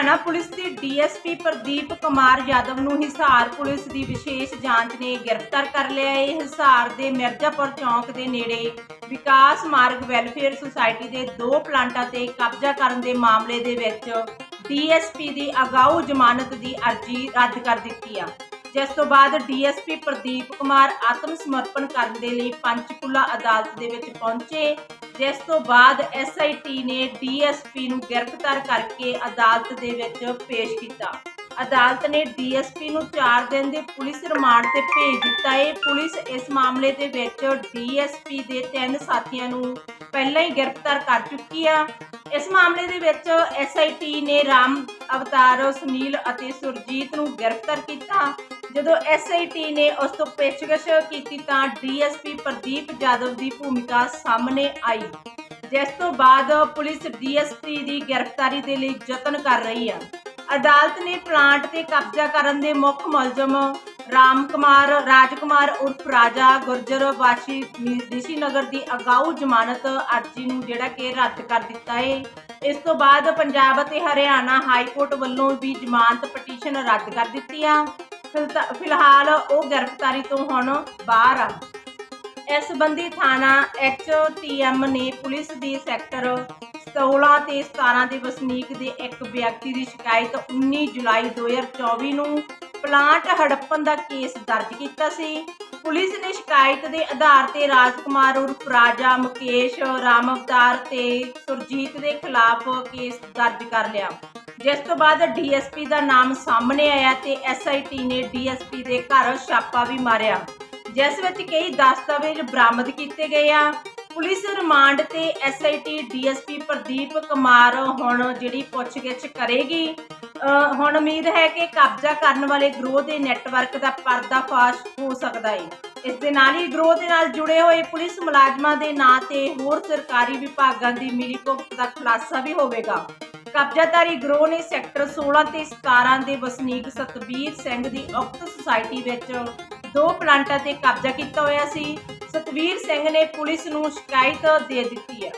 Haryana police ਦੇ DSP Pradeep Kumar Yadav ਨੂੰ Hisar police ਦੀ ਵਿਸ਼ੇਸ਼ ਜਾਂਚ ਨੇ ਗ੍ਰਿਫਤਾਰ ਕਰ ਲਿਆ ਹੈ। ਹਿਸਾਰ ਦੇ ਮਿਰਜ਼ਾਪੁਰ ਚੌਂਕ ਦੇ ਨੇੜੇ ਵਿਕਾਸ ਮਾਰਗ ਵੈਲਫੇਅਰ ਸੁਸਾਇਟੀ ਦੇ ਦੋ ਪਲਾਂਟਾਂ ਤੇ ਕਬਜ਼ਾ ਕਰਨ ਦੇ ਮਾਮਲੇ ਦੇ ਵਿੱਚ ਡੀਐਸਪੀ ਦੀ ਅਗਾਊ ਜ਼ਮਾਨਤ ਦੀ ਅਰਜ਼ੀ ਰੱਦ ਕਰ ਦਿੱਤੀ ਆ। ਜਿਸ ਤੋਂ ਬਾਅਦ ਡੀਐਸਪੀ ਪ੍ਰਦੀਪ ਕੁਮਾਰ ਆਤਮ ਸਮਰਪਣ ਕਰਨ ਦੇ ਲਈ ਪੰਚਕੂਲਾ ਅਦਾਲਤ ਦੇ ਵਿੱਚ ਪਹੁੰਚੇ। ਜਿਸ ਤੋਂ ਬਾਅਦ ਐਸਆਈਟੀ ਨੇ ਡੀਐਸਪੀ ਨੂੰ ਗ੍ਰਿਫਤਾਰ ਕਰਕੇ ਅਦਾਲਤ ਦੇ ਵਿੱਚ ਪੇਸ਼ ਕੀਤਾ। ਅਦਾਲਤ ਨੇ ਡੀਐਸਪੀ ਨੂੰ 4 ਦਿਨ ਦੇ ਪੁਲਿਸ ਰਿਮਾਂਡ ਤੇ ਭੇਜ ਦਿੱਤਾ। ਹੈ ਪੁਲਿਸ ਇਸ ਮਾਮਲੇ ਦੇ ਵਿੱਚ ਡੀਐਸਪੀ ਦੇ ਤਿੰਨ ਸਾਥੀਆਂ ਨੂੰ ਪਹਿਲਾਂ ਹੀ ਗ੍ਰਿਫਤਾਰ ਕਰ ਚੁੱਕੀ ਆ। ਇਸ ਮਾਮਲੇ ਦੇ ਵਿੱਚ ਐਸਆਈਟੀ ਨੇ ਰਾਮ ਅਵਤਾਰ, ਸੁਨੀਲ ਅਤੇ ਸੁਰਜੀਤ ਨੂੰ ਗ੍ਰਿਫਤਾਰ ਕੀਤਾ। ਜਦੋਂ ਐਸਆਈਟੀ ਨੇ ਉਸ ਤੋਂ ਪੇਸ਼ਕਸ਼ ਕੀਤੀ ਤਾਂ ਡੀਐਸਪੀ ਪ੍ਰਦੀਪ ਜਾਦਵ ਦੀ ਭੂਮਿਕਾ ਸਾਹਮਣੇ ਆਈ, ਜਿਸ ਤੋਂ ਬਾਅਦ ਪੁਲਿਸ ਡੀਐਸਪੀ ਦੀ ਗ੍ਰਿਫਤਾਰੀ ਦੇ ਲਈ ਯਤਨ ਕਰ ਰਹੀ ਆ ਅਦਾਲਤ ਨੇ ਪਲਾਂਟ ਤੇ ਕਬਜ਼ਾ ਕਰਨ ਦੇ ਮੁੱਖ ਮੁਲਜ਼ਮ ਰਾਮ ਕੁਮਾਰ, ਰਾਜਕੁਮਾਰ ਉਰਫ ਰਾਜਾ ਗੁਰਜਰ ਵਾਸ਼ੀ ਰਿਸ਼ੀ ਨਗਰ ਦੀ ਅਗਾਊ ਜ਼ਮਾਨਤ ਅਰਜ਼ੀ ਨੂੰ ਜਿਹੜਾ ਕਿ ਰੱਦ ਕਰ ਦਿੱਤਾ ਹੈ ਇਸ ਤੋਂ ਬਾਅਦ ਪੰਜਾਬ ਅਤੇ ਹਰਿਆਣਾ ਹਾਈ ਕੋਰਟ ਵੱਲੋਂ ਵੀ ਜ਼ਮਾਨਤ ਪਟੀਸ਼ਨ ਰੱਦ ਕਰ ਦਿੱਤੀ ਆ। ਫਿਲਹਾਲ ਉਹ ਗ੍ਰਿਫਤਾਰੀ ਤੋਂ ਹੁਣ ਬਾਹਰ ਆ। ਇਸ ਸੰਬੰਧੀ ਥਾਣਾ ਐਚਟੀਐਮ ਨੇ ਪੁਲਿਸ ਦੀ ਸੈਕਟਰ 16 ਤੇ 17 ਦੇ ਵਸਨੀਕ ਦੇ ਇੱਕ ਵਿਅਕਤੀ ਦੀ ਸ਼ਿਕਾਇਤ 19 ਜੁਲਾਈ 2024 ਨੂੰ ਪਲਾਂਟ ਹੜੱਪਣ ਦਾ ਕੇਸ ਦਰਜ ਕੀਤਾ ਸੀ। ਪੁਲਿਸ ਨੇ ਸ਼ਿਕਾਇਤ ਦੇ ਆਧਾਰ ਤੇ ਰਾਜਕੁਮਾਰ ਉਰਫ ਰਾਜਾ ਮੁਕੇਸ਼ ਰਾਮ ਅਵਤਾਰ ਤੇ ਸੁਰਜੀਤ ਦੇ ਖਿਲਾਫ ਕੇਸ ਦਰਜ ਕਰ ਲਿਆ। ਜਿਸ ਤੋਂ ਬਾਅਦ ਡੀਐਸਪੀ ਦਾ ਨਾਮ ਸਾਹਮਣੇ ਆਇਆ ਤੇ ਐਸਆਈਟੀ ਨੇ ਡੀਐਸਪੀ ਦੇ ਘਰ ਛਾਪਾ ਵੀ ਮਾਰਿਆ। ਜਿਸ ਵਿੱਚ ਕਈ ਦਸਤਾਵੇਜ਼ ਬਰਾਮਦ ਕੀਤੇ ਗਏ ਆ। ਪੁਲਿਸ ਰਿਮਾਂਡ ਤੇ ਐਸਆਈਟੀ ਡੀਐਸਪੀ ਪ੍ਰਦੀਪ ਕੁਮਾਰ ਹੁਣ ਜਿਹੜੀ ਪੁੱਛਗਿੱਛ ਕਰੇਗੀ। ਹੁਣ ਉਮੀਦ ਹੈ ਕਿ ਕਬਜ਼ਾ ਕਰਨ ਵਾਲੇ ਗਰੋਹ ਦੇ ਨੈਟਵਰਕ ਦਾ ਪਰਦਾਫਾਸ਼ ਹੋ ਸਕਦਾ ਹੈ ਇਸ ਦੇ ਨਾਲ ਹੀ ਗਰੋਹ ਦੇ ਨਾਲ ਜੁੜੇ ਹੋਏ ਪੁਲਿਸ ਮੁਲਾਜ਼ਮਾਂ ਦੇ ਨਾਂ ਤੇ ਹੋਰ ਸਰਕਾਰੀ ਵਿਭਾਗਾਂ ਦੀ ਮਿਲੀਭੁਗਤ ਦਾ ਖੁਲਾਸਾ ਵੀ ਹੋਵੇਗਾ। ਕਬਜ਼ਾਧਾਰੀ ਗਰੋਹ ਨੇ ਸੈਕਟਰ 16 ਤੇ 17 ਦੇ ਵਸਨੀਕ ਸਤਬੀਰ ਸਿੰਘ ਦੀ ਉਕਤ ਸੁਸਾਇਟੀ ਵਿੱਚ ਦੋ ਪਲਾਂਟਾਂ ਤੇ ਕਬਜ਼ਾ ਕੀਤਾ ਹੋਇਆ ਸੀ। ਸਤਵੀਰ ਸਿੰਘ ਨੇ ਪੁਲਿਸ ਨੂੰ ਸ਼ਿਕਾਇਤ ਦੇ ਦਿੱਤੀ ਹੈ।